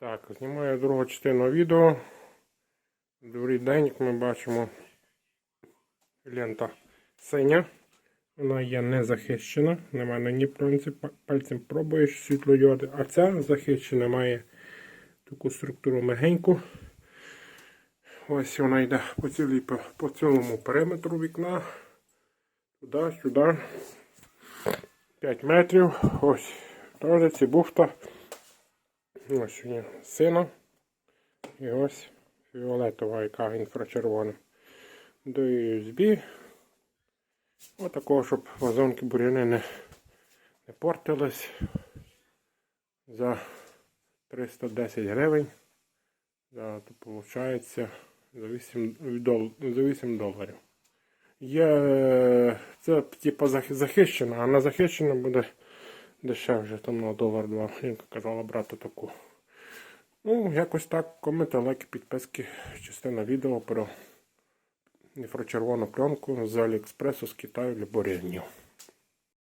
Так, знімаю другу частину відео. Добрий день, як ми бачимо. Лента синя. Вона є не захищена. Немає на ній пальцем пробуєш світлодіоди. А ця захищена має таку структуру мягеньку. Ось вона йде по, цілій, по, по цілому периметру вікна. Туди, сюди. 5 метрів. Ось теж ці бухта. Ось є сина. І ось фіолетова, яка інфрачервона. До USB. Отакого, щоб вазонки буряни не, не портились. За 310 гривень. За, то виходить за 8, дол, за 8 доларів. Є е, це типу захищена, а на захищена буде дешевше, там на долар два. Жінка казала брати таку. Ну, якось так. Коменти, лайки, підписки, частина відео про інфрачервону пленку з Аліекспресу з Китаю для бур'янів.